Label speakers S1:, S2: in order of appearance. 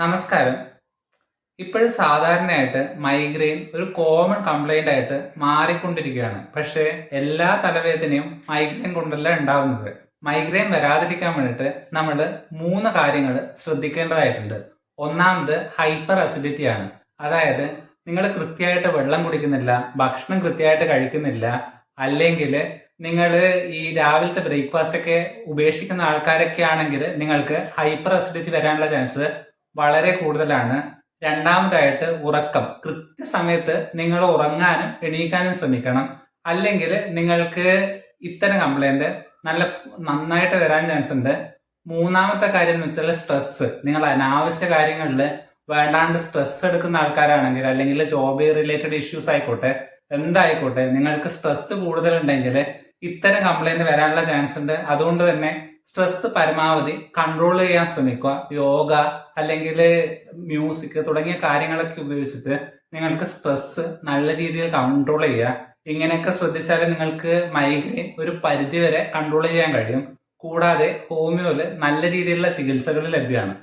S1: നമസ്കാരം. ഇപ്പോഴും സാധാരണയായിട്ട് മൈഗ്രെയിൻ ഒരു കോമൺ കംപ്ലൈന്റ് ആയിട്ട് മാറിക്കൊണ്ടിരിക്കുകയാണ്. പക്ഷേ എല്ലാ തലവേദനയും മൈഗ്രെയിൻ കൊണ്ടല്ല ഉണ്ടാവുന്നത്? മൈഗ്രെയിൻ വരാതിരിക്കാൻ വേണ്ടിയിട്ട് നമ്മൾ മൂന്ന് കാര്യങ്ങൾ ശ്രദ്ധിക്കേണ്ടതായിട്ടുണ്ട്. ഒന്നാമത് ഹൈപ്പർ അസിഡിറ്റി ആണ്. അതായത് നിങ്ങൾ കൃത്യമായിട്ട് വെള്ളം കുടിക്കുന്നില്ല ഭക്ഷണം കൃത്യമായിട്ട് കഴിക്കുന്നില്ല അല്ലെങ്കിൽ നിങ്ങൾ ഈ രാവിലത്തെ ബ്രേക്ക്ഫാസ്റ്റ് ഒക്കെ ഉപേക്ഷിക്കുന്ന ആൾക്കാരൊക്കെ ആണെങ്കിൽ നിങ്ങൾക്ക് ഹൈപ്പർ അസിഡിറ്റി വരാനുള്ള ചാൻസ് വളരെ കൂടുതലാണ്. രണ്ടാമതായിട്ട് ഉറക്കം. കൃത്യസമയത്ത് നിങ്ങൾ ഉറങ്ങാനും എണീക്കാനും ശ്രമിക്കണം. അല്ലെങ്കിൽ നിങ്ങൾക്ക് ഇത്തരം കംപ്ലൈന്റ് നല്ല നന്നായിട്ട് വരാൻ ചാൻസ് ഉണ്ട്. മൂന്നാമത്തെ കാര്യം എന്ന് വെച്ചാൽ സ്ട്രെസ് നിങ്ങൾ അനാവശ്യ കാര്യങ്ങളിൽ വേണ്ടാണ്ട് സ്ട്രെസ് എടുക്കുന്ന ആൾക്കാരാണെങ്കിൽ അല്ലെങ്കിൽ ജോബ് റിലേറ്റഡ് ഇഷ്യൂസ് ആയിക്കോട്ടെ എന്തായിക്കോട്ടെ നിങ്ങൾക്ക് സ്ട്രെസ് കൂടുതലുണ്ടെങ്കിൽ ഇത്തരം കംപ്ലൈന്റ് വരാനുള്ള ചാൻസ് ഉണ്ട്. അതുകൊണ്ട് തന്നെ സ്ട്രെസ് പരമാവധി കൺട്രോൾ ചെയ്യാൻ ശ്രമിക്കുക. യോഗ അല്ലെങ്കിൽ മ്യൂസിക് തുടങ്ങിയ കാര്യങ്ങളൊക്കെ ഉപയോഗിച്ചിട്ട് നിങ്ങൾക്ക് സ്ട്രെസ് നല്ല രീതിയിൽ കൺട്രോൾ ചെയ്യുക. ഇങ്ങനെയൊക്കെ ശ്രദ്ധിച്ചാൽ നിങ്ങൾക്ക് മൈഗ്രെയിൻ ഒരു പരിധിവരെ കൺട്രോൾ ചെയ്യാൻ കഴിയും. കൂടാതെ ഹോമിയോയിൽ നല്ല രീതിയിലുള്ള ചികിത്സകൾ ലഭ്യമാണ്.